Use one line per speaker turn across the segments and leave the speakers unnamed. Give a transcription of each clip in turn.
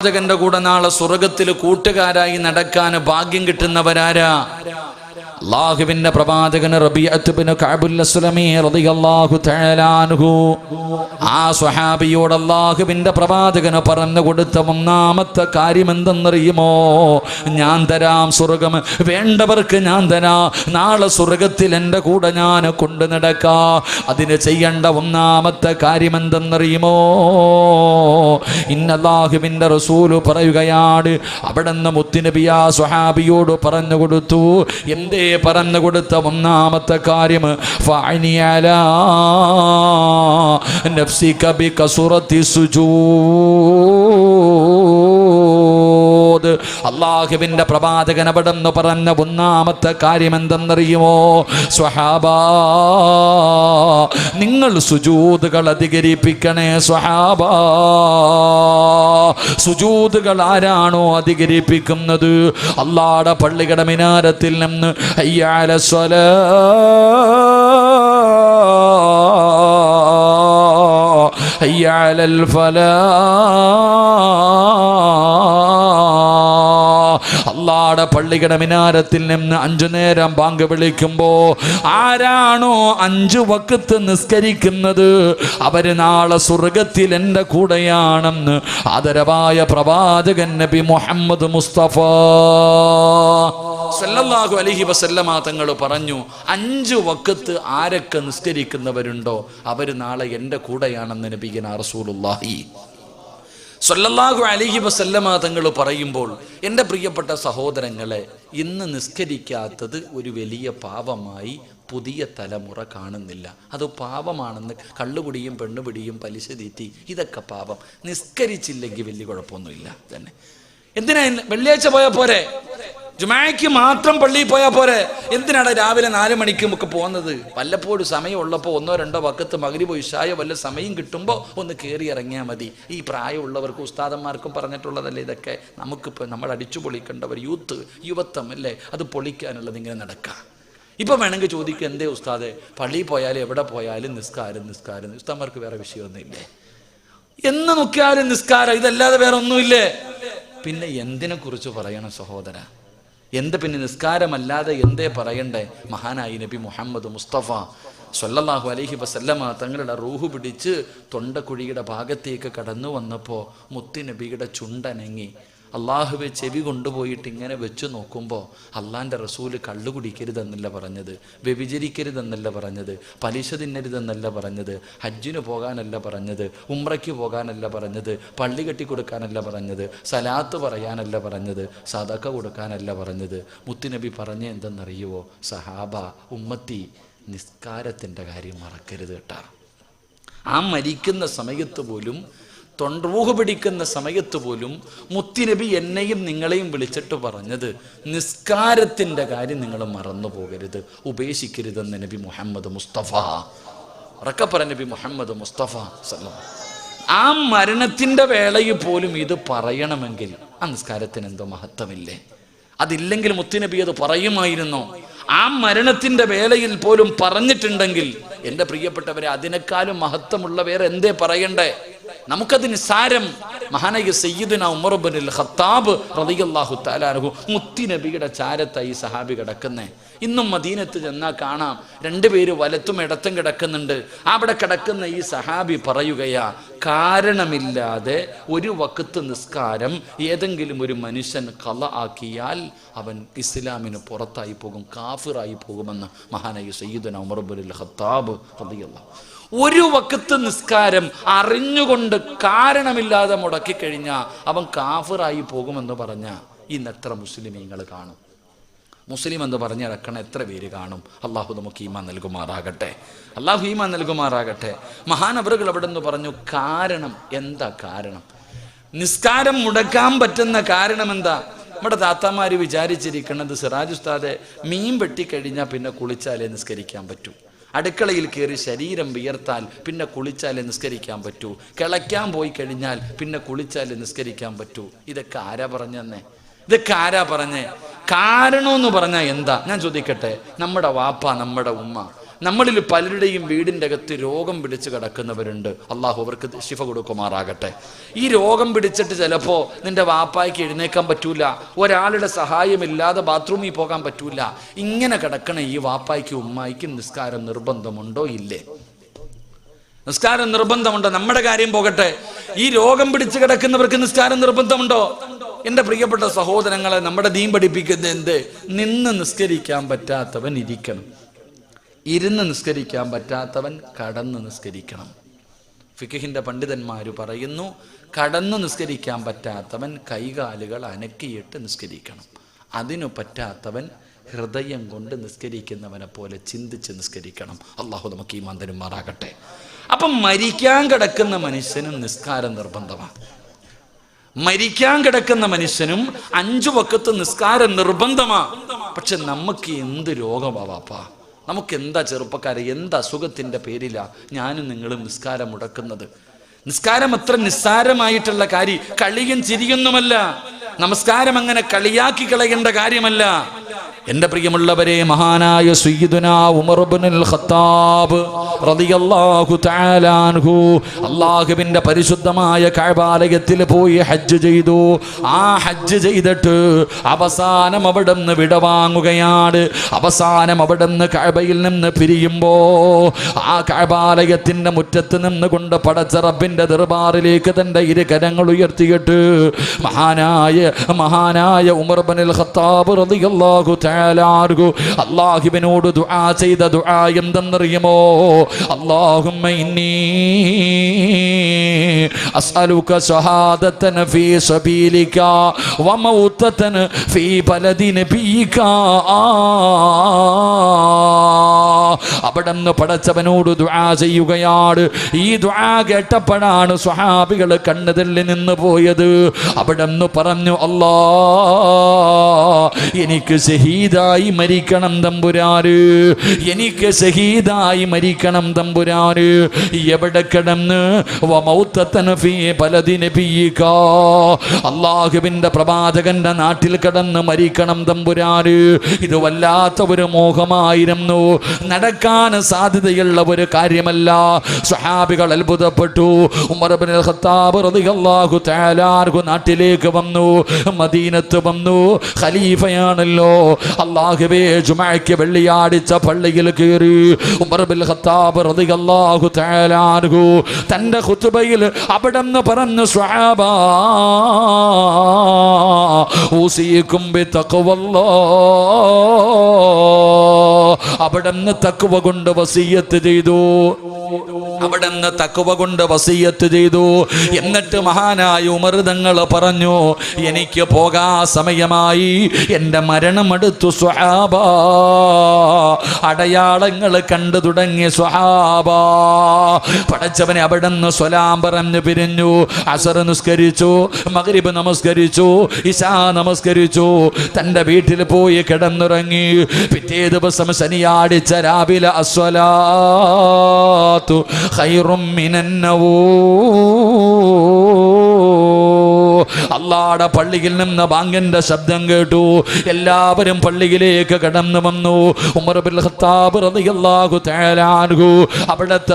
പ്രവാചകന്റെ കൂടെ നാളെ സ്വർഗത്തിൽ കൂട്ടുകാരായി നടക്കാൻ ഭാഗ്യം കിട്ടുന്നവരാരാ? അള്ളാഹുവിന്റെ പ്രവാചകന് റബീഅത്തുബ്നു അസ്ലമി റളിയല്ലാഹു തആല അൻഹു. ആ സ്വഹാബിയോട് അള്ളാഹുവിന്റെ പ്രവാചകന് പറഞ്ഞു കൊടുത്ത ഒന്നാമത്തെ കാര്യം എന്തെന്നറിയുമോ ഞാൻ തരാം സ്വർഗം. വേണ്ടവർക്ക് ഞാൻ തരാ. നാളെ സ്വർഗത്തിൽ എന്റെ കൂടെ ഞാൻ കൊണ്ടു നടക്കാം. അതിന് ചെയ്യേണ്ട ഒന്നാമത്തെ കാര്യം എന്തെന്നറിയുമോ ഇന്നല്ലാഹുവിന്റെ റസൂൽ പറയുകയാണ്. അവിടെ നിന്ന് മുത്തുനബിയ സ്വഹാബിയോട് പറഞ്ഞു കൊടുത്തു. എന്തേ പറഞ്ഞു കൊടുത്ത ഒന്നാമത്തെ കാര്യം ഫഅനിയല നഫ്സിക ബികസുറത്തി സുജൂദ് അള്ളാഹുവിന്റെ പ്രവാചകൻ അവിടെ പറഞ്ഞ ഒന്നാമത്തെ കാര്യം എന്തെന്നറിയുമോ? സ്വഹാബ നിങ്ങൾ സുജൂതുകൾ അധികരിപ്പിക്കണേ സ്വഹാബ. സുജൂതുകൾ ആരാണോ അധികരിപ്പിക്കുന്നത്? അള്ളാടെ പള്ളികട മിനാരത്തിൽ നിന്ന് അയ്യാല സ്വല. حي على الفلاح. അള്ളാടെ പള്ളിയുടെ മിനാരത്തിൽ നിന്ന് അഞ്ചു നേരം ബാങ്ക് വിളിക്കുമ്പോ ആരാണോ അഞ്ചു വക്കത്ത് നിസ്കരിക്കുന്നത്? അവർ നാളെ സ്വർഗത്തിൽ എന്റെ കൂടെയാണെന്ന് ആദരവായ പ്രവാചകൻ നബി മുഹമ്മദ് മുസ്തഫ. സല്ലല്ലാഹു അലൈഹി വസല്ലമ തങ്ങൾ പറഞ്ഞു അഞ്ചു വക്കത്ത് ആരൊക്കെ നിസ്കരിക്കുന്നവരുണ്ടോ? അവർ നാളെ എന്റെ കൂടെയാണെന്ന് നബിഗന റസൂലുള്ളാഹി. സല്ലല്ലാഹു അലൈഹി വസല്ലമ തങ്ങൾ പറയുമ്പോൾ എന്റെ പ്രിയപ്പെട്ട സഹോദരങ്ങളെ ഇന്ന് നിസ്കരിക്കാത്തത് ഒരു വലിയ പാപമായി പുതിയ തലമുറ കാണുന്നില്ല. അത് പാപമാണെന്ന് കള്ളുകുടിയും പെണ്ണുപിടിയും പലിശ തീറ്റി ഇതൊക്കെ പാപം. നിസ്കരിച്ചില്ലെങ്കിൽ വലിയ കുഴപ്പമൊന്നുമില്ല. തന്നെ. എന്തിനാ വെള്ളിയാഴ്ച പോയാൽ പോരെ? ജുമായ്ക്ക് മാത്രം പള്ളിയിൽ പോയാൽ പോരെ? എന്തിനാണ് രാവിലെ നാല് മണിക്കും ഒക്കെ പോകുന്നത്? വല്ലപ്പോഴും സമയമുള്ളപ്പോൾ ഒന്നോ രണ്ടോ വക്കത്ത് മകരിബോ ഇഷായോ വല്ല സമയം കിട്ടുമ്പോൾ ഒന്ന് കയറി ഇറങ്ങിയാൽ മതി. ഈ പ്രായമുള്ളവർക്കും ഉസ്താദന്മാർക്കും പറഞ്ഞിട്ടുള്ളതല്ലേ ഇതൊക്കെ? നമുക്കിപ്പോൾ നമ്മൾ അടിച്ചു പൊളിക്കേണ്ടവർ യൂത്ത് യുവത്വം അല്ലേ? അത് പൊളിക്കാനുള്ളത് ഇങ്ങനെ നടക്കാം. ഇപ്പം വേണമെങ്കിൽ ചോദിക്കുക എന്തേ ഉസ്താദെ? പള്ളിയിൽ പോയാലും എവിടെ പോയാലും നിസ്കാരം നിസ്കാരം. ഉസ്താദന്മാർക്ക് വേറെ വിഷയമൊന്നുമില്ലേ? എന്ന് നോക്കിയാലും നിസ്കാരം ഇതല്ലാതെ വേറെ ഒന്നുമില്ലേ പിന്നെ എന്തിനെ കുറിച്ച് പറയണം സഹോദര? എന്ത് പിന്നെ നിസ്കാരമല്ലാതെ എന്തേ പറയണ്ടേ? മഹാനായി നബി മുഹമ്മദ് മുസ്തഫ സല്ലല്ലാഹു അലഹി വസല്ലമ തങ്ങളുടെ റൂഹ് പിടിച്ച് തൊണ്ടക്കുഴിയുടെ ഭാഗത്തേക്ക് കടന്നു വന്നപ്പോൾ മുത്തി നബിയുടെ ചുണ്ടനങ്ങി. അള്ളാഹുവെ ചെവി കൊണ്ടുപോയിട്ട് ഇങ്ങനെ വെച്ചു നോക്കുമ്പോൾ അള്ളാന്റെ റസൂൽ കള്ളു കുടിക്കരുതെന്നല്ല പറഞ്ഞത് വ്യഭിചരിക്കരുതെന്നല്ല പറഞ്ഞത് പലിശ തിന്നരുതെന്നല്ല പറഞ്ഞത് ഹജ്ജിന് പോകാനല്ല പറഞ്ഞത് ഉമ്രയ്ക്ക് പോകാനല്ല പറഞ്ഞത് പള്ളി കെട്ടി കൊടുക്കാനല്ല പറഞ്ഞത് സലാത്ത് പറയാനല്ല പറഞ്ഞത് സതക്ക കൊടുക്കാനല്ല പറഞ്ഞത്. മുത്തുനബി പറഞ്ഞ എന്തെന്നറിയുവോ? സഹാബ ഉമ്മത്തി നിസ്കാരത്തിന്റെ കാര്യം മറക്കരുത് കേട്ടാ. ആ മരിക്കുന്ന സമയത്ത് പോലും തൊണ്ടൂഹ് പിടിക്കുന്ന സമയത്ത് പോലും മുത്തിനബി എന്നെയും നിങ്ങളെയും വിളിച്ചിട്ട് പറഞ്ഞത് നിസ്കാരത്തിന്റെ കാര്യം നിങ്ങൾ മറന്നു പോകരുത് ഉപേക്ഷിക്കരുതെന്ന് നബി മുഹമ്മദ് മുസ്തഫ. ഉറക്കപ്പറ നബി മുഹമ്മദ് മുസ്തഫ സല്ല ആ മരണത്തിന്റെ വേളയിൽ പോലും ഇത് പറയണമെങ്കിൽ ആ നിസ്കാരത്തിന് എന്തോ മഹത്വമില്ലേ? അതില്ലെങ്കിൽ മുത്തുനബി അത് പറയുമായിരുന്നോ? ആ മരണത്തിന്റെ വേളയിൽ പോലും പറഞ്ഞിട്ടുണ്ടെങ്കിൽ എന്റെ പ്രിയപ്പെട്ടവരെ അതിനേക്കാളും മഹത്വമുള്ള വേറെ എന്തേ പറയണ്ടേ? നമുക്കത് സാരം മഹാനായ സയ്യിദുന ഉമർബുൽ ഖത്താബ് റളിയല്ലാഹു മുത്തി മുത്തിനബിയുടെ ചാരത്തായി സഹാബി കിടക്കുന്നേ. ഇന്നും മദീനത്ത് ചെന്നാൽ കാണാം. രണ്ടുപേര് വലത്തും ഇടത്തും കിടക്കുന്നുണ്ട്. അവിടെ കിടക്കുന്ന ഈ സഹാബി പറയുകയാ കാരണമില്ലാതെ ഒരു വക്കത്ത് നിസ്കാരം ഏതെങ്കിലും ഒരു മനുഷ്യൻ കല ആക്കിയാൽ അവൻ ഇസ്ലാമിന് പുറത്തായി പോകും കാഫിറായി പോകുമെന്ന് മഹാനായി സയ്യിദുന ഉമർബുൽ ഖത്താബ് റളിയല്ലാഹു ഒരു വക്കത്ത് നിസ്കാരം അറിഞ്ഞുകൊണ്ട് കാരണമില്ലാതെ മുടക്കി മുടക്കിക്കഴിഞ്ഞാൽ അവൻ കാഫിറായി പോകുമെന്ന് പറഞ്ഞ ഇന്ന് എത്ര മുസ്ലിമീങ്ങൾ കാണും. മുസ്ലിം എന്ന് പറഞ്ഞു ഇറക്കണ എത്ര പേര് കാണും. അള്ളാഹു നമുക്ക് ഈമാൻ നൽകുമാറാകട്ടെ. അള്ളാഹു ഈമാൻ നൽകുമാറാകട്ടെ. മഹാനവറുകൾ അവിടെ നിന്ന് പറഞ്ഞു കാരണം എന്താ കാരണം? നിസ്കാരം മുടക്കാൻ പറ്റുന്ന കാരണം എന്താ? നമ്മുടെ താത്താമാര് വിചാരിച്ചിരിക്കുന്നത് സിറാജ് ഉസ്താദെ മീൻ വെട്ടിക്കഴിഞ്ഞാൽ പിന്നെ കുളിച്ചാലേ നിസ്കരിക്കാൻ പറ്റൂ. അടുക്കളയിൽ കയറി ശരീരം വിയർത്താൽ പിന്നെ കുളിച്ചാലേ നിസ്കരിക്കാൻ പറ്റൂ. കിളയ്ക്കാൻ പോയി കഴിഞ്ഞാൽ പിന്നെ കുളിച്ചാലേ നിസ്കരിക്കാൻ പറ്റൂ. ഇതൊക്കെ ആരാ പറഞ്ഞെന്നേ? ഇതൊക്കെ ആരാ പറഞ്ഞേ? കാരണമെന്ന് പറഞ്ഞാൽ എന്താ? ഞാൻ ചോദിക്കട്ടെ. നമ്മുടെ വാപ്പ നമ്മുടെ ഉമ്മ. നമ്മളിൽ പലരുടെയും വീടിന്റെ അകത്ത് രോഗം പിടിച്ച് കിടക്കുന്നവരുണ്ട്. അള്ളാഹു അവർക്ക് ശിഫ കൊടുക്കുമാറാകട്ടെ. ഈ രോഗം പിടിച്ചിട്ട് ചിലപ്പോൾ നിന്റെ വാപ്പായ്ക്ക് എഴുന്നേക്കാൻ പറ്റൂല. ഒരാളുടെ സഹായമില്ലാതെ ബാത്റൂമിൽ പോകാൻ പറ്റൂല. ഇങ്ങനെ കിടക്കണ ഈ വാപ്പായ്ക്ക് ഉമ്മായിക്കും നിസ്കാരം നിർബന്ധമുണ്ടോ? ഇല്ലേ. നിസ്കാരം നിർബന്ധമുണ്ടോ? നമ്മുടെ കാര്യം പോകട്ടെ. ഈ രോഗം പിടിച്ച് കിടക്കുന്നവർക്ക് നിസ്കാരം നിർബന്ധമുണ്ടോ? എന്റെ പ്രിയപ്പെട്ട സഹോദരങ്ങളെ നമ്മുടെ ദീൻ പഠിപ്പിക്കുന്നത് എന്ത്? നിന്ന് നിസ്കരിക്കാൻ പറ്റാത്തവൻ ഇരിക്കണം. ഇരുന്ന് നിസ്കരിക്കാൻ പറ്റാത്തവൻ കടന്ന് നിസ്കരിക്കണം. ഫിഖിന്റെ പണ്ഡിതന്മാർ പറയുന്നു കടന്നു നിസ്കരിക്കാൻ പറ്റാത്തവൻ കൈകാലുകൾ അനക്കിയിട്ട് നിസ്കരിക്കണം. അതിനു പറ്റാത്തവൻ ഹൃദയം കൊണ്ട് നിസ്കരിക്കുന്നവനെ പോലെ ചിന്തിച്ച് നിസ്കരിക്കണം. അള്ളാഹു നമുക്ക് ഈ മന്ദനുമാറാകട്ടെ അപ്പം മരിക്കാൻ കിടക്കുന്ന മനുഷ്യനും നിസ്കാരം നിർബന്ധമാണ്. മരിക്കാൻ കിടക്കുന്ന മനുഷ്യനും അഞ്ചു വക്കത്ത് നിസ്കാരം നിർബന്ധമാണ് പക്ഷെ നമുക്ക് എന്ത് രോഗമാ വാപ്പാ നമുക്ക് എന്താ ചെറുപ്പക്കാരെ എന്ത് അസുഖത്തിന്റെ പേരിലാ ഞാനും നിങ്ങളും നിസ്കാരം മുടക്കുന്നത്? നിസ്കാരം അത്ര നിസ്സാരമായിട്ടുള്ള കാര്യം കളിയും ചിരിയൊന്നുമല്ല. നമസ്കാരം അങ്ങനെ കളിയാക്കി കളയേണ്ട കാര്യമല്ല. എന്റെ പ്രിയമുള്ളവരെ മഹാനായ സയ്യിദുന ഖത്താബ് റളിയല്ലാഹു പരിശുദ്ധമായ കഅബാലയത്തിൽ പോയി ഹജ്ജ് ചെയ്തു. ആ ഹജ്ജ് ചെയ്തിട്ട് അവസാനം അവിടെ നിന്ന് വിടവാങ്ങുകയാണ് അവസാനം അവിടെ നിന്ന് കഅബയിൽ നിന്ന് പിരിയുമ്പോ ആ കഅബാലയത്തിന്റെ മുറ്റത്ത് നിന്നുകൊണ്ട് പടച്ച റബ്ബിന്റെ ദർബാറിലേക്ക് തന്റെ ഇരു കരങ്ങൾ ഉയർത്തിയിട്ട് മഹാനായ മഹാനായ ഉമർ ഇബ്നുൽ ഖത്താബ് റളിയല്ലാഹു തആല അൻഹു അല്ലാഹുവിനോട് ദുആ ചെയ്ത ദുആ എന്തെന്നറിയുമോ? അള്ളാഹുമ്മ ഇന്നി അസ്അലുക ഷഹാദത്തൻ ഫീ സബീലിക വമൗതത്തൻ ഫീ ബലദി നബിയിക അവിടുന്ന് പടച്ചവനോട് ദ്വാ ചെയ്യുകയാണ്. ഈ ദ്വാ കേട്ടപ്പോഴാണ് സ്വഹാബികൾ കണ്ണുതള്ളി നിന്ന് പോയത്. അവിടുന്ന് പറഞ്ഞു അല്ലാ എനിക്ക് ഷഹീദായി മരിക്കണം തമ്പുരാര് എനിക്ക് ഷഹീദായി മരിക്കണം തമ്പുരാര് എവിടെ കിടന്ന്? അള്ളാഹുവിന്റെ പ്രവാചകന്റെ നാട്ടിൽ കിടന്ന് മരിക്കണം തമ്പുരാര് ഇത് വല്ലാത്ത ഒരു മോഹമായിരുന്നു. നടക്കാൻ സാധ്യതയുള്ള ഒരു കാര്യമല്ല. സ്വഹാബികൾ അത്ഭുതപ്പെട്ടു. ഖത്താബ് റളിയല്ലാഹു നാട്ടിലേക്ക് വന്നു. മദീനത്ത് വന്നു. ഖലീഫയാണല്ലോ. അള്ളാഹുവേ ജുമഅയ്ക്ക് വെള്ളിയാടിച്ച പള്ളിയിൽ കയറി. ഉമർ ബിൻ ഖത്താബ് റളിയല്ലാഹു തആല അൻഹു തന്റെ ഖുത്ബയിൽ അവിടെ നിന്ന് പറഞ്ഞു സ്വഹാബ ഊസിയക്കും ബിതഖ്വല്ലാ അവിടെ നിന്ന് തക്കുവ കൊണ്ട് വസീയത്ത് ചെയ്തു. അവിടെ നിന്ന് തക്കുവ കൊണ്ട് വസീയത്ത് ചെയ്തു. എന്നിട്ട് മഹാനായ ഉമർതങ്ങൾ പറഞ്ഞു എനിക്ക് പോകാ സമയമായി. എന്റെ മരണമെടുത്തു സ്വഹാബ. അടയാളങ്ങൾ കണ്ടു തുടങ്ങി സ്വഹാബ. പടച്ചവനെ അവിടെ നിന്ന് സ്വലാം പറഞ്ഞു പിരിഞ്ഞു. അസർ നിസ്കരിച്ചു മകരിബ് നമസ്കരിച്ചു ഇശാ നമസ്കരിച്ചു. തന്റെ വീട്ടിൽ പോയി കിടന്നുറങ്ങി. പിറ്റേ ദിവസം ശനിയാഴ്ച രാവിലെ അസ്വലാത്തു. خير من النوم. അള്ളാടെ പള്ളിയിൽ നിന്ന് ബാങ്കിന്റെ ശബ്ദം കേട്ടു. എല്ലാവരും പള്ളിയിലേക്ക് കടന്നു വന്നു. ഉമർ ഖത്താബ് റളിയല്ലാഹു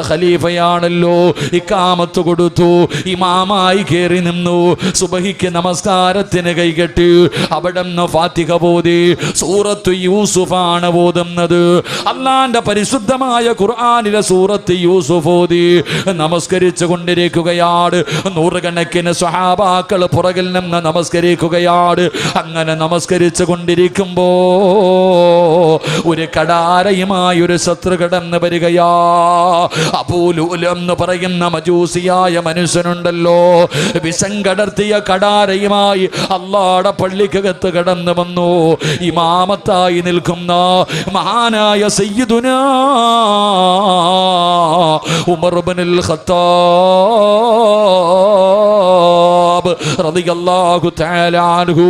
ഖലീഫയാണല്ലോ. ഇക്കാമത്ത് കൊടുത്തു. ഇമാമായി കയറി നിന്നു. സുബഹിക്ക് നമസ്കാരത്തിന് കൈകെട്ടി. അവിടെ നിന്ന് ഫാത്തിഹ പോതി സൂറത്ത് യൂസുഫാണ് ഓതുന്നത്. അള്ളാന്റെ പരിശുദ്ധമായ ഖുർആാനിലെ സൂറത്ത് യൂസുഫ് ഓതി. നമസ്കരിച്ചു കൊണ്ടിരിക്കുകയാണ് നൂറുകണക്കിന് സ്വഹാബാക്കൾ പുറകിൽ നിന്ന് നമസ്കരിക്കുകയാണ്. അങ്ങനെ നമസ്കരിച്ചു കൊണ്ടിരിക്കുമ്പോ ഒരു കടാരയുമായി ഒരു ശത്രു കടന്നു വരികയാ. അപൂലൂലം എന്ന് പറയുന്ന മജൂസിയായ മനുഷ്യനുണ്ടല്ലോ. വിഷം കടർത്തിയ കടാരയുമായി അള്ളാടെ പള്ളിക്കകത്ത് കടന്നു വന്നു. ഇമാമത്തായി നിൽക്കുന്ന മഹാനായ സയ്യിദുന ഉമർബനിൽ ഇബ്നുൽ ഖത്താബ് റളിയല്ലാഹു തആല അൻഹു.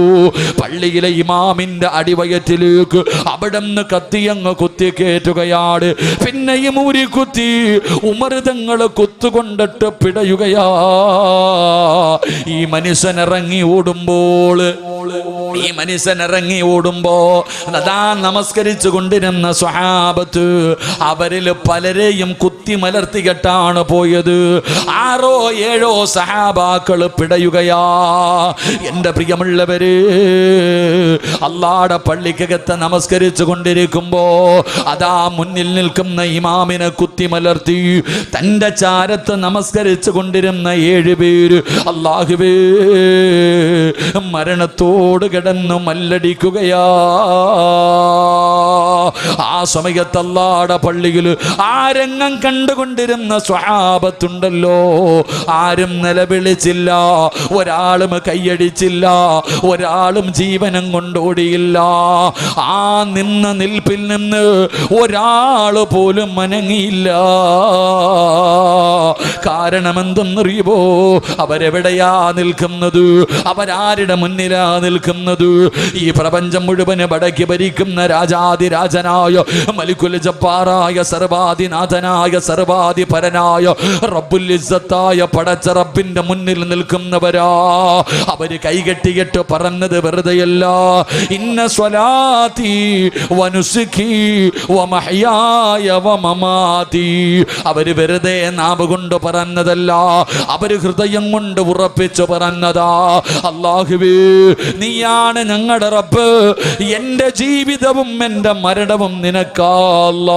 പള്ളിയിലെ ഇമാമിന്റെ അടിവയറ്റിലേക്ക് അവിടുന്ന് കത്തിയങ്ങ് കുത്തി കയറ്റുകയാണ് പിന്നെയും ഊരി കുത്തി ഉമർ തങ്ങൾ കുത്തുകൊണ്ടിട്ട് പിടയുകയാ. ഈ മനുഷ്യൻ ഇറങ്ങി ഓടുമ്പോൾ ഈ മനുഷ്യൻ ഇറങ്ങി ഓടുമ്പോ അതാ നമസ്കരിച്ചു കൊണ്ടിരുന്ന സ്വഹാബത്ത് അവരിൽ പലരെയും കുത്തി മലർത്തി കെട്ടാണ് പോയത്. ആറോ ഏഴോ സഹാബാക്കൾ പിടയുകയാ. എന്റെ പ്രിയമുള്ളവര് അള്ളാടെ പള്ളിക്കകത്ത് നമസ്കരിച്ചു കൊണ്ടിരിക്കുമ്പോ അതാ മുന്നിൽ നിൽക്കുന്ന ഇമാമിനെ കുത്തിമലർത്തി തന്റെ ചാരത്ത് നമസ്കരിച്ചു കൊണ്ടിരുന്ന ഏഴ് പേര് അള്ളാഹുവേ മരണത്തോട് കിടന്നു മല്ലടിക്കുകയാ. ആ സമയത്ത് അല്ലാടെ പള്ളിയിൽ ആ രംഗം കണ്ടുകൊണ്ടിരുന്ന സ്വഹാബത്തുണ്ടല്ലോ. ആരും നിലവിളിച്ചില്ല ഒരാളും കൈയടിച്ചില്ല ഒരാളും ജീവനം കൊണ്ടോടിയില്ല ആ നിന്ന നിൽപ്പിൽ നിന്ന് ഒരാൾ പോലും മനങ്ങിയില്ല കാരണം എന്തെന്നറിയുമോ അവരെവിടെയാ നിൽക്കുന്നത്? അവരാരുടെ മുന്നിലാ നിൽക്കുന്നത്? ഈ പ്രപഞ്ചം മുഴുവൻ വടക്കി ഭരിക്കുന്ന രാജാതിരാജനായ മലിക്കുൽ ജപ്പാറായ സർവാദിനാഥനായ സർവാദിപരനായ റബ്ബുലിസത്തായ പടച്ച റബ്ബിന്റെ മുന്നിൽ നിൽക്കുന്നവരാ. അവർ കൈകെട്ടിയിട്ട് പറഞ്ഞത് വെറുതെയല്ല. ഇന്ന സ്വലാത്തി വനുസുഖി വമഹയായ വമമാതി അവർ വെറുതെ നാവ് കൊണ്ട് പറഞ്ഞതല്ല അവർ ഹൃദയം കൊണ്ട് ഉറപ്പിച്ചു പറഞ്ഞതാ അള്ളാഹുവേ നീയാണ് ഞങ്ങളുടെ റബ്ബ്. എന്റെ ജീവിതവും എന്റെ മരണവും നിനക്കാല്ല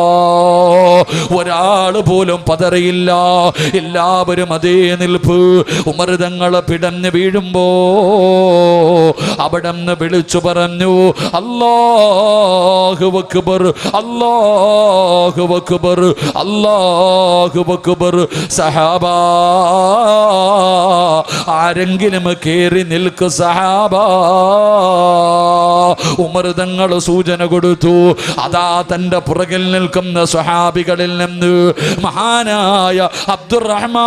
ഒരാൾ പോലും പതറിയില്ല. എല്ലാവരും അതേ നിൽപ്പ്. ഉമർതങ്ങളെ പിടഞ്ഞ് വീഴുമ്പോ അവിടെ വിളിച്ചു പറഞ്ഞു അല്ലാഹു അക്ബർ അല്ലാഹു അക്ബർ അല്ലാഹു അക്ബർ. സഹാബാ ആരെങ്കിലും കേറി നിൽക്ക് സഹാബ. ഉമർ തങ്ങൾ സൂചന കൊടുത്തു. അതാ തന്റെ പുറകിൽ നിൽക്കുന്ന സ്വഹാബികളിൽ നിന്ന് മഹാനായ അബ്ദുറഹ്മാൻ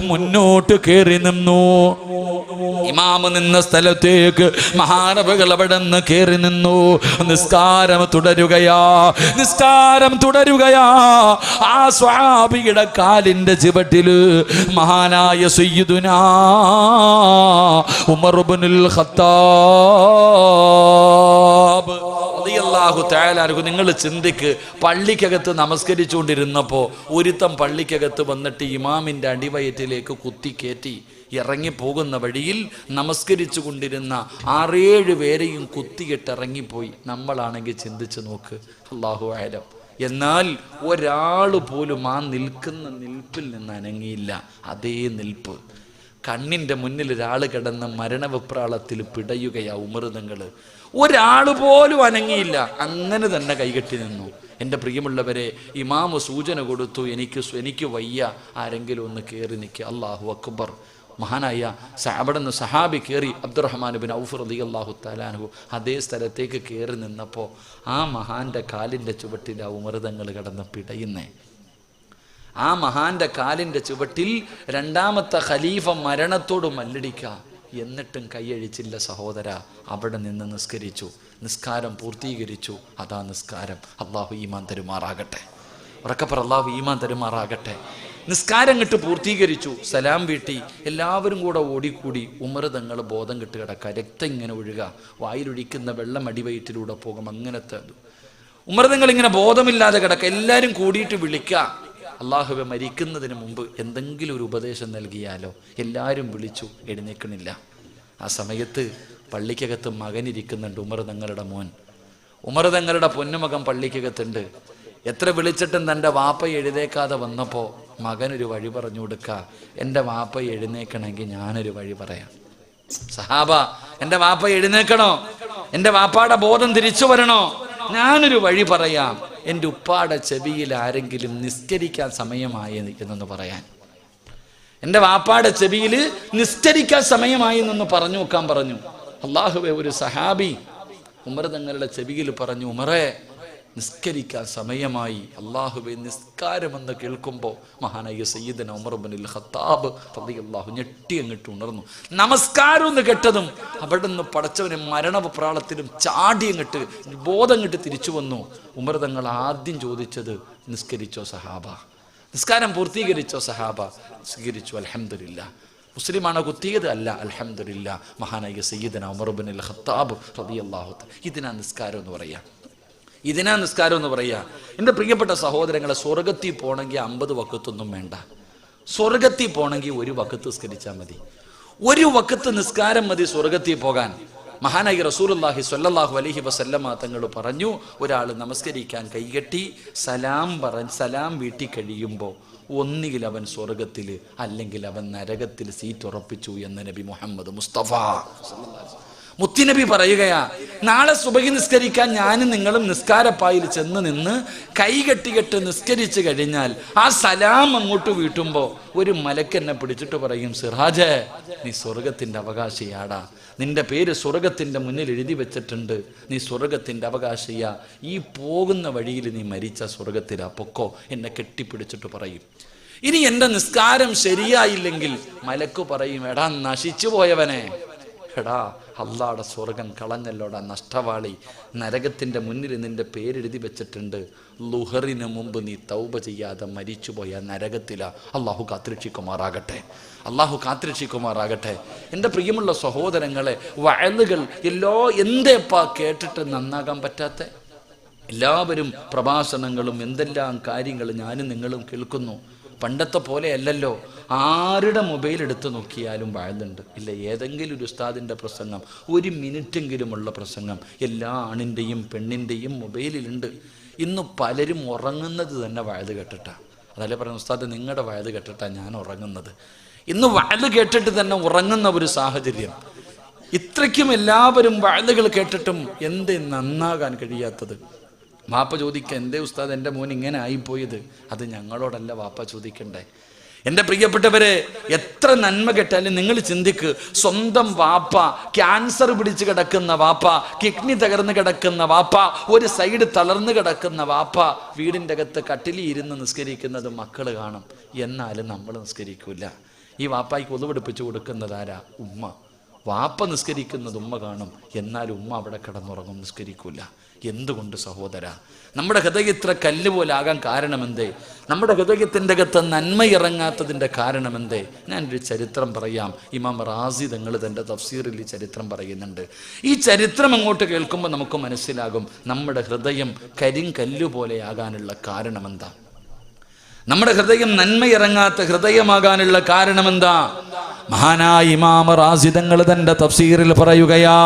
മുന്നോട്ട് കേറി നിന്നു. ഇമാമ് നിന്ന സ്ഥലത്തേക്ക് മഹാനവകൾ അവിടെ നിന്ന് കയറി നിന്നു. നിസ്കാരം തുടരുകയാ. നിസ്കാരം തുടരുകയാ. ആ സ്വാഭിയുടെ കാലിന്റെ ചുവട്ടിൽ മഹാനായ സയ്യിദുന ഉമർബുനുൽ ഖത്താബ് തആല അൻഹു. നിങ്ങൾ ചിന്തിക്ക് പള്ളിക്കകത്ത് നമസ്കരിച്ചുകൊണ്ടിരുന്നപ്പോൾ ഒരുത്തം പള്ളിക്കകത്ത് വന്നിട്ട് ഇമാമിന്റെ അടിവയറ്റിലേക്ക് കുത്തിക്കയറ്റി ഇറങ്ങിപ്പോകുന്ന വഴിയിൽ നമസ്കരിച്ചു കൊണ്ടിരുന്ന ആറേഴ് പേരെയും കുത്തിയിട്ട് ഇറങ്ങിപ്പോയി. നമ്മളാണെങ്കിൽ ചിന്തിച്ച് നോക്ക്. അള്ളാഹു ആയാലും എന്നാൽ ഒരാൾ പോലും ആ നിൽക്കുന്ന നിൽപ്പിൽ നിന്ന് അനങ്ങിയില്ല. അതേ നിൽപ്പ്. കണ്ണിന്റെ മുന്നിൽ ഒരാൾ കിടന്ന മരണവിപ്രാളത്തിൽ പിടയുകയാ ഉമൃതങ്ങൾ ഒരാൾ പോലും അനങ്ങിയില്ല. അങ്ങനെ തന്നെ കൈകെട്ടി നിന്നു. എന്റെ പ്രിയമുള്ളവരെ ഇമാമ് സൂചന കൊടുത്തു എനിക്ക് എനിക്ക് വയ്യ. ആരെങ്കിലും ഒന്ന് കയറി നിൽക്കുക അള്ളാഹു അക്ബർ. മഹാനായ അവിടെ നിന്ന് സഹാബി കയറി അബ്ദുറഹ്മാൻ ബിൻ ഔഫ് റതി അള്ളാഹു തലാൻഹു അതേ സ്ഥലത്തേക്ക് കയറി നിന്നപ്പോൾ ആ മഹാന്റെ കാലിന്റെ ചുവട്ടിൽ ആ ഉമൃതങ്ങൾ കടന്ന് പിടയുന്നേ. ആ മഹാന്റെ കാലിന്റെ ചുവട്ടിൽ രണ്ടാമത്തെ ഖലീഫ മരണത്തോട് മല്ലടിക്ക. എന്നിട്ടും കൈയഴിച്ചില്ല സഹോദര. അവിടെ നിന്ന് നിസ്കരിച്ചു. നിസ്കാരം പൂർത്തീകരിച്ചു. അതാ നിസ്കാരം. അള്ളാഹു ഈമാൻ തരുമാറാകട്ടെ. ഉറക്കപ്പറ അള്ളാഹു ഈമാൻ തരുമാറാകട്ടെ. നിസ്കാരം കിട്ട് പൂർത്തീകരിച്ചു സലാം വീട്ടി എല്ലാവരും കൂടെ ഓടിക്കൂടി ഉമർ തങ്ങൾ ബോധം കിട്ട് കിടക്കുക രക്തം ഇങ്ങനെ ഒഴുക വായിലൊഴിക്കുന്ന വെള്ളം അടിവയറ്റിലൂടെ പോകും അങ്ങനത്തെ അത് ഉമർ തങ്ങൾ ഇങ്ങനെ ബോധമില്ലാതെ കിടക്കുക എല്ലാവരും കൂടിയിട്ട് വിളിക്കുക അള്ളാഹുവെ മരിക്കുന്നതിന് മുമ്പ് എന്തെങ്കിലും ഒരു ഉപദേശം നൽകിയാലോ? എല്ലാവരും വിളിച്ചു എഴുന്നേക്കണില്ല. ആ സമയത്ത് പള്ളിക്കകത്ത് മകനിരിക്കുന്നുണ്ട് ഉമർ തങ്ങളുടെ മോൻ. ഉമർ തങ്ങളുടെ പൊന്നുമകൻ പള്ളിക്കകത്തുണ്ട്. എത്ര വിളിച്ചിട്ടും തന്റെ വാപ്പ എഴുന്നേക്കാതെ വന്നപ്പോൾ മകനൊരു വഴി പറഞ്ഞു കൊടുക്കുക എന്റെ വാപ്പ എഴുന്നേക്കണമെങ്കിൽ ഞാനൊരു വഴി പറയാം. സഹാബ എന്റെ വാപ്പ എഴുന്നേക്കണോ? എന്റെ വാപ്പാടെ ബോധം തിരിച്ചു വരണോ? ഞാനൊരു വഴി പറയാം. എന്റെ ഉപ്പാടെ ചെവിയിൽ ആരെങ്കിലും നിസ്കരിക്കാൻ സമയമായി എന്നൊന്ന് പറയാൻ. എന്റെ വാപ്പാടെ ചെവിയിൽ നിസ്കരിക്കാൻ സമയമായി എന്നൊന്ന് പറഞ്ഞു നോക്കാൻ പറഞ്ഞു. അള്ളാഹുവെ ഒരു സഹാബി ഉമർ തങ്ങളുടെ ചെവിയിൽ പറഞ്ഞു ഉമറേ നിസ്കരിക്കാൻ സമയമായി അള്ളാഹുബെ നിസ്കാരമെന്ന് കേൾക്കുമ്പോൾ മഹാനായ സയ്യിദന ഉമർബനിൽ ഖത്താബ് അള്ളാഹു ഞെട്ടി അങ്ങോട്ട് ഉണർന്നു. നമസ്കാരം എന്ന് കെട്ടതും അവിടെ നിന്ന് പടച്ചവനെ മരണപ്രാളത്തിലും ചാടി അങ്ങോട്ട് ബോധം അങ്ങോട്ട് തിരിച്ചു വന്നു. ഉമർ തങ്ങൾ ആദ്യം ചോദിച്ചത് നിസ്കരിച്ചോ സഹാബ? നിസ്കാരം പൂർത്തീകരിച്ചോ സഹാബ? സ്വീകരിച്ചു അലഹമില്ല മുസ്ലിമാണോ കുത്തിയത്? അല്ല അലഹമില്ല മഹാനായ സയ്യിദന ഉമർബിൻ അൽ ഖത്താബ് തആല ഇതിനാ നിസ്കാരം എന്ന് പറയാ. ഇതിനാ നിസ്കാരം എന്ന് പറയുക. എന്റെ പ്രിയപ്പെട്ട സഹോദരങ്ങളെ സ്വർഗത്തിൽ പോകണമെങ്കിൽ അമ്പത് വക്കത്തൊന്നും വേണ്ട. സ്വർഗത്തിൽ പോകണമെങ്കിൽ ഒരു വക്കത്ത് നിസ്കരിച്ചാൽ മതി. ഒരു വക്കത്ത് നിസ്കാരം മതി സ്വർഗത്തിൽ പോകാൻ. മഹാനായി റസൂലുള്ളാഹി സ്വല്ലല്ലാഹു അലഹി വസല്ലമ തങ്ങൾ പറഞ്ഞു ഒരാൾ നമസ്കരിക്കാൻ കൈകെട്ടി സലാം പറ സലാം വീട്ടി കഴിയുമ്പോൾ ഒന്നുകിൽ അവൻ സ്വർഗത്തിൽ അല്ലെങ്കിൽ അവൻ നരകത്തിൽ സീറ്റ് ഉറപ്പിച്ചു എന്ന് നബി മുഹമ്മദ് മുസ്തഫ. മുത്തിനബി പറയുകയാ നാളെ സുബഹി നിസ്കരിക്കാൻ ഞാനും നിങ്ങളും നിസ്കാരപ്പായിൽ ചെന്ന് നിന്ന് കൈകെട്ടികെട്ട് നിസ്കരിച്ചു കഴിഞ്ഞാൽ ആ സലാം അങ്ങോട്ട് വീട്ടുമ്പോൾ ഒരു മലക്കെന്നെ പിടിച്ചിട്ട് പറയും സിറാജേ നീ സ്വർഗത്തിന്റെ അവകാശിയാടാ. നിന്റെ പേര് സ്വർഗത്തിന്റെ മുന്നിൽ എഴുതി വെച്ചിട്ടുണ്ട്. നീ സ്വർഗത്തിന്റെ അവകാശിയാ. ഈ പോകുന്ന വഴിയിൽ നീ മരിച്ച സ്വർഗത്തിലാ പൊക്കോ എന്നെ കെട്ടിപ്പിടിച്ചിട്ട് പറയും. ഇനി എന്റെ നിസ്കാരം ശരിയായില്ലെങ്കിൽ മലക്കു പറയും എടാ നശിച്ചു പോയവനെ. എടാ അള്ളാടെ സ്വർഗം കളഞ്ഞല്ലോടാ നഷ്ടവാളി. നരകത്തിന്റെ മുന്നിൽ നിന്റെ പേരെഴുതി വെച്ചിട്ടുണ്ട്. ലുഹറിന് മുമ്പ് നീ തൗബ ചെയ്യാതെ മരിച്ചുപോയ നരകത്തില. അള്ളാഹു കാത്തിരക്ഷിക്കുമാറാകട്ടെ. അള്ളാഹു കാത്തിരക്ഷിക്കുമാറാകട്ടെ. എന്റെ പ്രിയമുള്ള സഹോദരങ്ങളെ വയലുകൾ എല്ലോ എന്തേപ്പാ കേട്ടിട്ട് നന്നാകാൻ പറ്റാത്ത? എല്ലാവരും പ്രഭാഷണങ്ങളും എന്തെല്ലാം കാര്യങ്ങൾ ഞാനും നിങ്ങളും കേൾക്കുന്നു. പണ്ടത്തെ പോലെ അല്ലല്ലോ. ആരുടെ മൊബൈൽ എടുത്ത് നോക്കിയാലും വാഴുന്നുണ്ട്. ഇല്ല ഏതെങ്കിലും ഒരു ഉസ്താദിന്റെ പ്രസംഗം ഒരു മിനിറ്റെങ്കിലുമുള്ള പ്രസംഗം എല്ലാ ആണിന്റെയും പെണ്ണിന്റെയും മൊബൈലിലുണ്ട്. ഇന്ന് പലരും ഉറങ്ങുന്നത് തന്നെ വയത് കേട്ടിട്ടാണ് അതല്ലേ പറയുന്നത്? ഉസ്താദ് നിങ്ങളുടെ വയത് കേട്ടിട്ടാണ് ഞാൻ ഉറങ്ങുന്നത്. ഇന്ന് വയത് കേട്ടിട്ട് തന്നെ ഉറങ്ങുന്ന ഒരു സാഹചര്യം. ഇത്രയ്ക്കും എല്ലാവരും വഴുതുകൾ കേട്ടിട്ടും എന്ത് നന്നാകാൻ കഴിയാത്തത്? വാപ്പ ചോദിക്കുക എന്റെ ഉസ്താദ് എന്റെ മോൻ ഇങ്ങനെ ആയിപ്പോയത്? അത് ഞങ്ങളോടല്ല വാപ്പ ചോദിക്കണ്ടേ? എന്റെ പ്രിയപ്പെട്ടവരെ എത്ര നന്മ കെട്ടാലും നിങ്ങൾ ചിന്തിക്ക് സ്വന്തം വാപ്പ ക്യാൻസർ പിടിച്ച് കിടക്കുന്ന വാപ്പ കിഡ്നി തകർന്ന് കിടക്കുന്ന വാപ്പ ഒരു സൈഡ് തളർന്ന് കിടക്കുന്ന വാപ്പ വീടിന്റെ അകത്ത് കട്ടിലി ഇരുന്ന് നിസ്കരിക്കുന്നത് മക്കൾ കാണും. എന്നാലും നമ്മൾ നിസ്കരിക്കൂല. ഈ വാപ്പായ്ക്ക് ഒതുവെടുപ്പിച്ച് കൊടുക്കുന്നത് ആരാ? ഉമ്മ. വാപ്പ നിസ്കരിക്കുന്നത് ഉമ്മ കാണും. എന്നാൽ ഉമ്മ അവിടെ കിടന്നുറങ്ങും നിസ്കരിക്കൂല. എന്തുകൊണ്ട് സഹോദര? നമ്മുടെ ഹൃദയം ഇത്ര കല്ല് പോലെ കാരണമെന്തേ? നമ്മുടെ ഹൃദയത്തിന്റെ അകത്ത് നന്മ ഇറങ്ങാത്തതിന്റെ കാരണമെന്തേ? ഞാനൊരു ചരിത്രം പറയാം. ഇമാം റാസി തങ്ങൾ തന്റെ തഫ്സീറിൽ ഈ ചരിത്രം പറയുന്നുണ്ട്. ഈ ചരിത്രം അങ്ങോട്ട് കേൾക്കുമ്പോൾ നമുക്ക് മനസ്സിലാകും നമ്മുടെ ഹൃദയം കരിങ്കല്ല് പോലെയാകാനുള്ള കാരണമെന്താ? നമ്മുടെ ഹൃദയം നന്മ ഇറങ്ങാത്ത ഹൃദയമാകാനുള്ള കാരണമെന്താ? മഹാനായ ഇമാമ റാസിതങ്ങൾ തന്റെ തഫ്സീറിൽ പറയുകയാ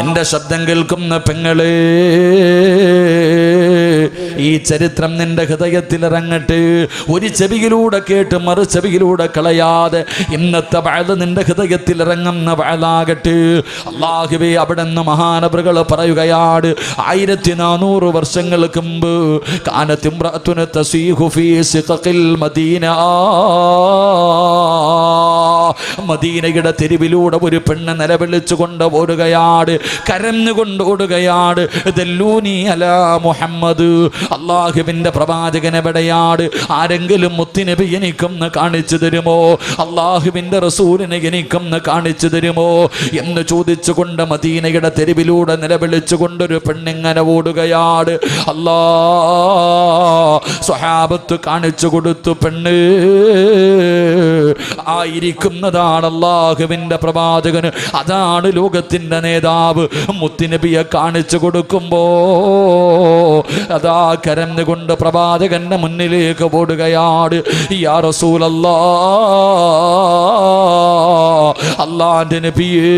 എന്റെ ശബ്ദം കേൾക്കുന്ന പെങ്ങളെ ഈ ചരിത്രം നിന്റെ ഹൃദയത്തിൽ ഇറങ്ങട്ടെ ഒരു ചെവിയിലൂടെ കേട്ട് മറു ചെവിയിലൂടെ കളയാതെ ഇന്നത്തെ വയത് നിന്റെ ഹൃദയത്തിൽ ഇറങ്ങുന്ന വയലാകട്ടെ അള്ളാഹുവേ അവിടെ നിന്ന് മഹാനവറുകൾ പറയുകയാണ് ആയിരത്തി നാനൂറ് വർഷങ്ങൾക്ക് മുമ്പ് കാനത്തിമ്രാത്തുന തസീഹു ഫീ സിഖഖിൽ മദീന. മദീനയുടെ തെരുവിലൂടെ ഒരു പെണ്ണ് നിലവിളിച്ചുകൊണ്ട് ഓടുകയാണ് കരഞ്ഞുകൊണ്ട് ഓടുകയാണ് ദല്ലൂനി മുഹമ്മദ്. അള്ളാഹുവിന്റെ പ്രവാചകൻ എവിടെയാണ് ആരെങ്കിലും മുത്തിനബി എനിക്കൊന്ന് കാണിച്ചു തരുമോ? അള്ളാഹുവിന്റെ റസൂലിനെ എനിക്കൊന്ന് കാണിച്ചു തരുമോ? എന്ന് ചോദിച്ചുകൊണ്ട് മദീനയുടെ തെരുവിലൂടെ നിലവിളിച്ചുകൊണ്ടൊരു പെണ്ണിങ്ങനെ ഓടുകയാണ് അല്ലാ സ്വഹാബത്ത് കാണിച്ചു കൊടുത്തു പെണ്ണ് ആയിരിക്കുന്നതാണ് അള്ളാഹുവിന്റെ പ്രവാചകന്. അതാണ് ലോകത്തിന്റെ നേതാവ്. മുത്തുനബിയെ കാണിച്ചു കൊടുക്കുമ്പോ അതാ കരന്നുകൊണ്ട് പ്രവാചകന്റെ മുന്നിലേക്ക് ഓടുകയാണ് യാ റസൂലല്ലാ അള്ളാന്റെ നബിയേ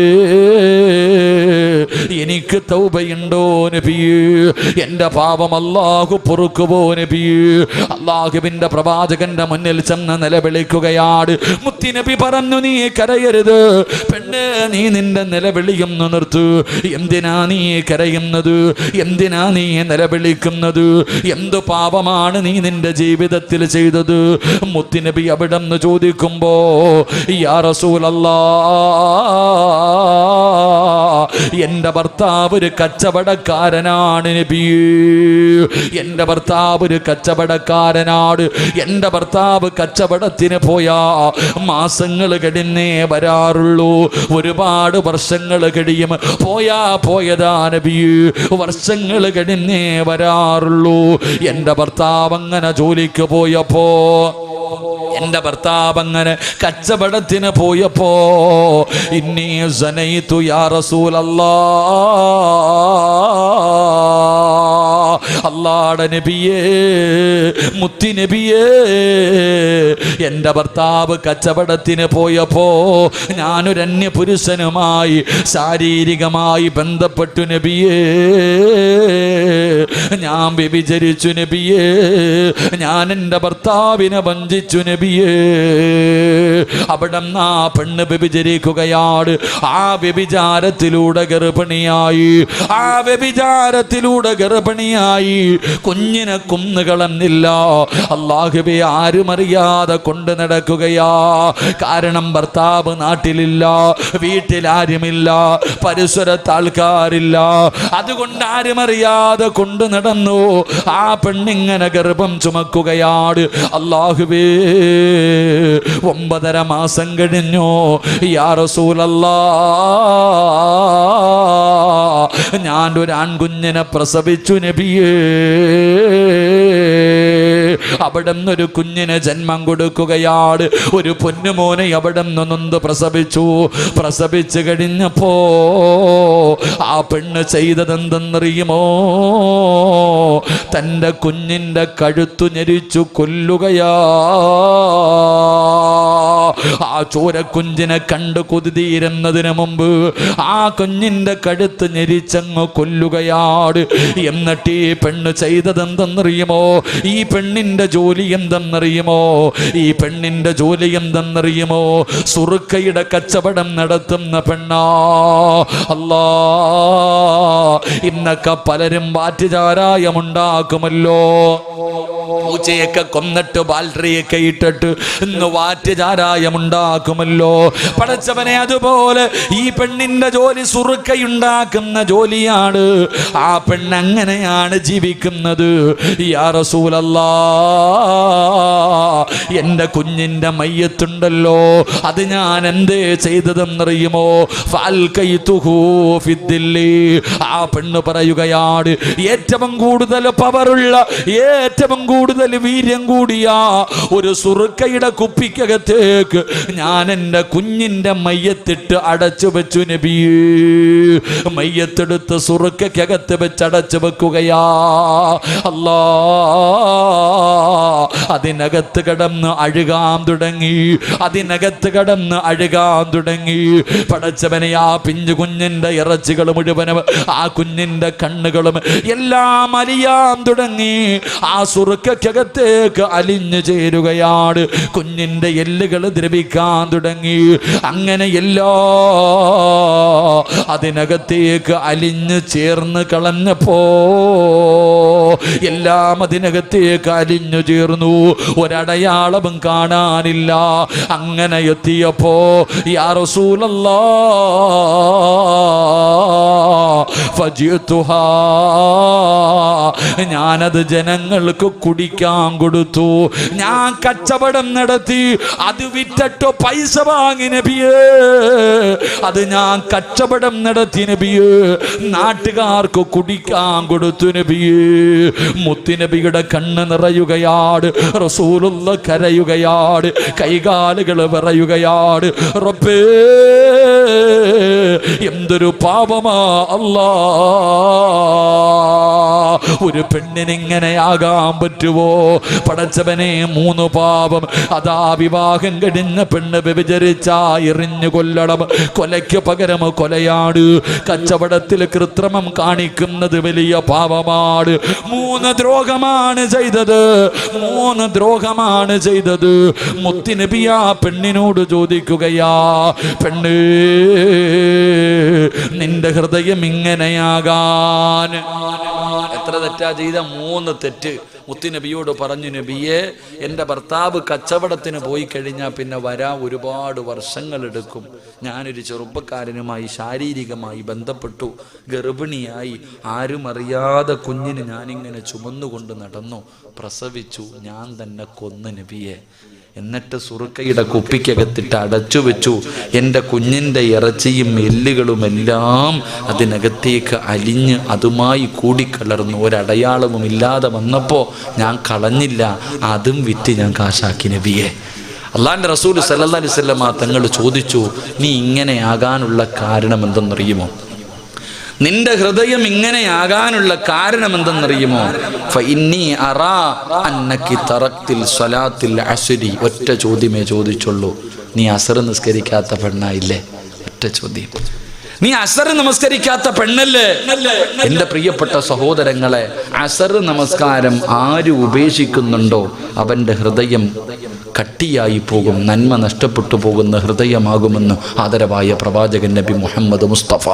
എനിക്ക് തൗബയുണ്ടോ നബിയേ? എന്റെ പാപം അല്ലാഹു പൊറുക്കുവോ നബിയേ? അള്ളാഹുവിന്റെ പ്രവാചകന്റെ മുന്നിൽ ചെന്ന് നിലവിളിക്കുകയാണ് മുത്തിനബി പറഞ്ഞു നീ കരയരുത്. പെണ്ണ് നീ നിന്റെ നിലവിളിയൊന്ന് നിർത്തു. എന്തിനാ നീ കരയുന്നത്? എന്തിനാ നീ നിലവിളിക്കുന്നത്? എന്തു പാപമാണ് നീ നിന്റെ ജീവിതത്തിൽ ചെയ്തത്? മുത്തിനബി അവിടെ നിന്ന് ചോദിക്കുമ്പോ യാ എന്റെ ഭർത്താവ് ഒരു കച്ചവടക്കാരനാണ് നബിയേ എന്റെ ഭർത്താവ് ഒരു കച്ചവടക്കാരനാണ് എന്റെ ഭർത്താവ് കച്ചവടത്തിന് പോയാ മാസങ്ങൾ കഴിഞ്ഞേ വരാറുള്ളൂ. ഒരുപാട് വർഷങ്ങൾ കഴിയും. പോയാ പോയതാ നബിയേ വർഷങ്ങൾ കഴിഞ്ഞേ വരാറുള്ളൂ. എന്റെ ഭർത്താവ് അങ്ങനെ ജോലിക്ക് പോയപ്പോ എന്റെ ഭർത്താവ് അങ്ങനെ കച്ചവടത്തിന് പോയപ്പോ ഇന്നീ സനയിത്തു യാ റസൂലല്ലാ അല്ലാടെ നബിയേ മുത്തി നബിയേ. എന്റെ ഭർത്താവ് കച്ചവടത്തിന് പോയപ്പോ ഞാനൊരു അന്യ പുരുഷനുമായി ശാരീരികമായി ബന്ധപ്പെട്ടു നബിയേ. ഞാൻ വ്യഭിചരിച്ചു നബിയേ. ഞാൻ എന്റെ ഭർത്താവിനെ വഞ്ചിച്ചു നബിയേ. അവിടെ ആ പെണ്ണ് വ്യഭിചരിക്കുകയാണ് ആ വ്യഭിചാരത്തിലൂടെ ഗർഭിണിയായി. ആ വ്യഭിചാരത്തിലൂടെ ഗർഭിണിയായി. കുഞ്ഞിനെ കുന്നുകളന്നില്ല അള്ളാഹുബെ ആരും അറിയാതെ കൊണ്ടു നടക്കുകയാ. കാരണം ഭർത്താവ് നാട്ടിലില്ല വീട്ടിൽ ആരുമില്ല പരിസരത്ത് ആൾക്കാരില്ല. അതുകൊണ്ട് ആരും അറിയാതെ കൊണ്ടു നടന്നു. ആ പെണ്ണിങ്ങനെ ഗർഭം ചുമക്കുകയാണ്. അള്ളാഹുബേ ഒമ്പതര മാസം കഴിഞ്ഞു. യാ റസൂലല്ലാ. ഞാൻ ഒരു ആൺകുഞ്ഞിനെ പ്രസവിച്ചു നബിയേ. അവിടെ നിന്നൊരു കുഞ്ഞിന് ജന്മം കൊടുക്കുകയാണ്. ഒരു പൊന്നുമോനെ അവിടെ നിന്നൊന്ന് പ്രസവിച്ചു. പ്രസവിച്ചു കഴിഞ്ഞപ്പോ ആ പെണ്ണ് ചെയ്തതെന്തെന്നറിയുമോ? തന്റെ കുഞ്ഞിന്റെ കഴുത്തു ഞെരിച്ചു കൊല്ലുകയാ. ആ ചോരക്കുഞ്ഞിനെ കണ്ട് കൊതിതീരുന്നതിന് മുമ്പ് ആ കുഞ്ഞിന്റെ കഴുത്ത് ഞെരിച്ചങ്ങ് കൊല്ലുകയാണ് എന്നിട്ട് ഈ പെണ്ണ് ചെയ്തതെന്തെന്നറിയുമോ? ഈ പെണ്ണിന്റെ ജോലി എന്തെന്നറിയുമോ? ഈ പെണ്ണിന്റെ ജോലി എന്തെന്നറിയുമോ? സുറുക്കയുടെ കച്ചവടം നടത്തുന്ന പെണ്ണാ. അല്ലാ ഇന്നൊക്കെ പലരും വാറ്റുചാരായമുണ്ടാക്കുമല്ലോ പൂച്ചയൊക്കെ കൊന്നിട്ട് ബാൽട്ടറിയൊക്കെ ഇട്ടിട്ട് ഇന്ന് വാറ്റുചാരായമുണ്ടാക്കുമല്ലോ പടച്ചവനെ അതുപോലെ ഈ പെണ്ണിന്റെ ജോലി സുറുക്കയുണ്ടാക്കുന്ന ജോലിയാണ്. ആ പെണ്ണ് അങ്ങനെയാണ് ജീവിക്കുന്നത് എന്റെ കുഞ്ഞിന്റെ മയ്യത്തുണ്ടല്ലോ. അത് ഞാൻ എന്തേ ചെയ്തതെന്നറിയുമോ. ആ പെണ്ണ് പറയുകയാണ് ഏറ്റവും കൂടുതൽ പവറുള്ള ഏറ്റവും കൂടുതൽ വീര്യം കൂടിയ ഒരു സുറുക്കയുടെ കുപ്പിക്കകത്തേക്ക് ഞാൻ എന്റെ കുഞ്ഞിന്റെ മയ്യത്തിട്ട് അടച്ചു വെച്ചു നബിയേ മയ്യത്തെടുത്ത് സുറുക്കകത്ത് വെച്ച് അടച്ചു വെക്കുകയാ. അല്ലാ അതിനകത്ത് കിടന്ന് അഴുകാൻ തുടങ്ങി അതിനകത്ത് കിടന്ന് അഴുകാൻ തുടങ്ങി. പടച്ചവനെ ആ പിഞ്ചു കുഞ്ഞിന്റെ ഇറച്ചികൾ മുഴുവനും ആ കുഞ്ഞിന്റെ കണ്ണുകളും എല്ലാം അലിയാൻ തുടങ്ങി. ആ സുറുക്കകത്തേക്ക് അലിഞ്ഞു ചേരുകയാണ് കുഞ്ഞിന്റെ എല്ലുകൾ ദ്രവിക്കാൻ തുടങ്ങി. അങ്ങനെ എല്ലാ അതിനകത്തേക്ക് അലിഞ്ഞു ചേർന്ന് കളഞ്ഞപ്പോ എല്ലാം അതിനകത്തേക്ക് അലിഞ്ഞു ചേർന്നു. ഒരടയാളവും കാണാനില്ല. അങ്ങനെ എത്തിയപ്പോ യാ റസൂലല്ലാ ഞാനത് ജനങ്ങൾക്ക് കുടിക്കാൻ കൊടുത്തു. ഞാൻ കച്ചവടം നടത്തി. അത് വിറ്റട്ടോ പൈസ വാങ്ങി നബിയേ. അത് ഞാൻ കച്ചവടം നടത്തി നബിയേ. നാട്ടുകാർക്ക് കുടിക്കാൻ കൊടുത്തു നബിയേ. മുത്തുനബിയുടെ കണ്ണ് നിറയുകയാണ് റസൂലുള്ള കരയുകയാണ് കൈകാലുകൾ വിറയുകയാണ് റബ്ബേ എന്തൊരു പാപമാ അല്ലാ. ഒരു പെണ്ണിനിങ്ങനെ ആകാൻ പറ്റുമോ പടച്ചവനെ മൂന്ന് പാപം. അതാ വിവാഹം കഴിഞ്ഞ പെണ്ണ് വ്യഭിചരിച്ചാ എറിഞ്ഞു കൊല്ലണം. കൊലയ്ക്ക് പകരം കൊലയാട്. കച്ചവടത്തിൽ കൃത്രിമം കാണിക്കുന്നത് വലിയ പാപമാണ്. മൂന്ന് ദ്രോഹമാണ് ചെയ്തത്. മൂന്ന് ദ്രോഹമാണ് ചെയ്തത്. മുത്തിനബിയ പെണ്ണിനോട് ചോദിക്കുകയാ പെണ്ണ് നിന്റെ ഹൃദയം ഇങ്ങനെയാകാൻ എത്ര തെറ്റാ ചെയ്ത? മൂന്ന് തെറ്റ്. മുത്തുനബിയോട് പറഞ്ഞു നബിയെ എന്റെ ഭർത്താവ് കച്ചവടത്തിന് പോയി കഴിഞ്ഞാൽ പിന്നെ വരാൻ ഒരുപാട് വർഷങ്ങൾ വർഷങ്ങളെടുക്കും ഞാനൊരു ചെറുപ്പക്കാരനുമായി ശാരീരികമായി ബന്ധപ്പെട്ടു. ഗർഭിണിയായി. ആരും അറിയാതെ കുഞ്ഞിന് ഞാനിങ്ങനെ ചുമന്നുകൊണ്ട് നടന്നു. പ്രസവിച്ചു. ഞാൻ തന്നെ കൊന്നു നബിയെ. എന്നിട്ട് സുറുക്കയുടെ കുപ്പിക്കകത്തിട്ട് അടച്ചു വെച്ചു. എന്റെ കുഞ്ഞിന്റെ ഇറച്ചിയും എല്ലുകളും എല്ലാം അതിനകത്തേക്ക് അലിഞ്ഞ് അതുമായി കൂടിക്കലർന്നു ഒരടയാളവും ഇല്ലാതെ വന്നപ്പോൾ ഞാൻ കളഞ്ഞില്ല. അതും വിറ്റ് ഞാൻ കാശാക്കി നബിയെ. അള്ളാന്റെ റസൂൽ സല്ലാ അലൈഹി വസല്ലമ തങ്ങൾ ചോദിച്ചു നീ ഇങ്ങനെ ആകാനുള്ള കാരണം എന്തെന്നറിയുമോ? നിന്റെ ഹൃദയം ഇങ്ങനെയാകാനുള്ള കാരണം എന്തെന്നറിയുമോ അസുരി. ഒറ്റ ചോദ്യമേ ചോദിച്ചുള്ളൂ. നീ അസർ നിസ്കരിക്കാത്ത പെണ്ണായില്ലേ? ഒറ്റ ചോദ്യം. നീ അസർ നമസ്കരിക്കാത്ത പെണ്ണല്ലേ? എന്റെ പ്രിയപ്പെട്ട സഹോദരങ്ങളെ അസർ നമസ്കാരം ആര് ഉപേക്ഷിക്കുന്നുണ്ടോ? അവന്റെ ഹൃദയം കട്ടിയായി പോകും നന്മ നഷ്ടപ്പെട്ടു പോകുന്ന ഹൃദയമാകുമെന്ന് ആദരവായ പ്രവാചകൻ നബി മുഹമ്മദ് മുസ്തഫ.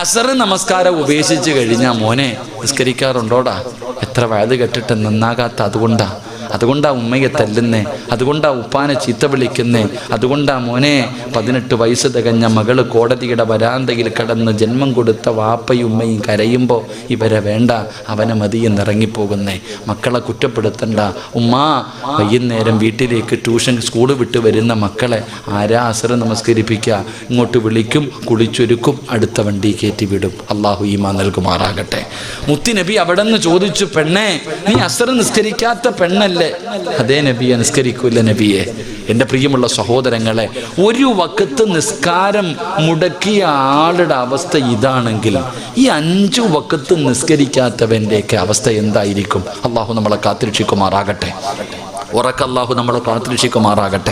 അസർ നമസ്കാരം ഉപേക്ഷിച്ച് കഴിഞ്ഞാൽ മോനെ നിസ്കരിക്കാറുണ്ടോടാ? എത്ര വയത് കെട്ടിട്ട് നന്നാകാത്ത അതുകൊണ്ടാ. അതുകൊണ്ടാ ഉമ്മയെ തല്ലുന്നേ അതുകൊണ്ടാ ഉപ്പാനെ ചീത്ത വിളിക്കുന്നേ അതുകൊണ്ടാ മോനെ പതിനെട്ട് വയസ്സ് തികഞ്ഞ മകൾ കോടതിയുടെ വരാന്തയിൽ കടന്ന് ജന്മം കൊടുത്ത വാപ്പയും ഉമ്മയും കരയുമ്പോൾ ഇവരെ വേണ്ട അവനെ മതിയെന്ന് ഇറങ്ങിപ്പോകുന്നേ. മക്കളെ കുറ്റപ്പെടുത്തണ്ട. ഉമ്മ വൈകുന്നേരം വീട്ടിലേക്ക് ട്യൂഷൻ സ്കൂൾ വിട്ട് വരുന്ന മക്കളെ ആരാ അസർ നമസ്കരിപ്പിക്കുക ഇങ്ങോട്ട് വിളിക്കും കുളിച്ചൊരുക്കും അടുത്ത വണ്ടി കയറ്റി വിടും. അള്ളാഹു ഈമാ നൽകുമാറാകട്ടെ. മുത്തി നബി അവിടെ നിന്ന് ചോദിച്ചു പെണ്ണേ നീ അസർ നിസ്കരിക്കാത്ത പെണ്ണല്ലേ? അതേ നബിയെ നിസ്കരിക്കൂല നബിയെ. എന്റെ പ്രിയമുള്ള സഹോദരങ്ങളെ ഒരു വക്കത്ത് നിസ്കാരം മുടക്കിയ ആളുടെ അവസ്ഥ ഇതാണെങ്കിൽ ഈ അഞ്ചു വക്കത്ത് നിസ്കരിക്കാത്തവന്റെയൊക്കെ അവസ്ഥ എന്തായിരിക്കും? അള്ളാഹു നമ്മളെ കാത്തിരക്ഷിക്കുമാറാകട്ടെ. ഉറക്കല്ലാഹു നമ്മളെ കാത്തിരക്ഷിക്കുമാറാകട്ടെ.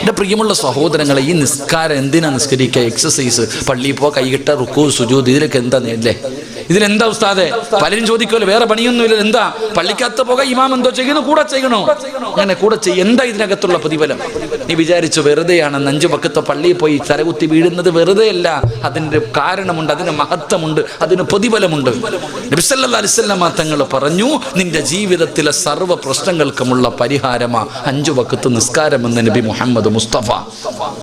എന്റെ പ്രിയമുള്ള സഹോദരങ്ങളെ ഈ നിസ്കാരം എന്തിനാ നിസ്കരിക്കുക? എക്സസൈസ് പള്ളിയിൽ പോ കൈകിട്ട റുക്കു സുജൂത് ഇതിലൊക്കെ എന്താ നേരില്ലേ? ഇതിലെന്താ ഉസ്താദെ? പലരും ചോദിക്കുമല്ലോ വേറെ പണിയൊന്നുമില്ല എന്താ പള്ളിക്കകത്ത് പോക ഇമാം എന്തോ ചെയ്യുന്നു കൂടെ ചെയ്യണോ. അങ്ങനെ കൂടെ ചെയ്യും എന്താ ഇതിനകത്തുള്ള പ്രതിഫലം? നീ വിചാരിച്ചു വെറുതെയാണ് അഞ്ചു പക്കത്തെ പള്ളിയിൽ പോയി തലകുത്തി വീഴുന്നത് വെറുതെയല്ല അതിന്റെ കാരണമുണ്ട് അതിന് മഹത്വമുണ്ട് അതിന് പ്രതിഫലമുണ്ട്. നബിസല്ലാ തങ്ങൾ പറഞ്ഞു നിന്റെ ജീവിതത്തിലെ സർവ പ്രശ്നങ്ങൾക്കുമുള്ള പരിഹാരമാ അഞ്ചു വക്കത്ത് നിസ്കാരമെന്ന് നബി മുഹമ്മദ് മുസ്തഫ.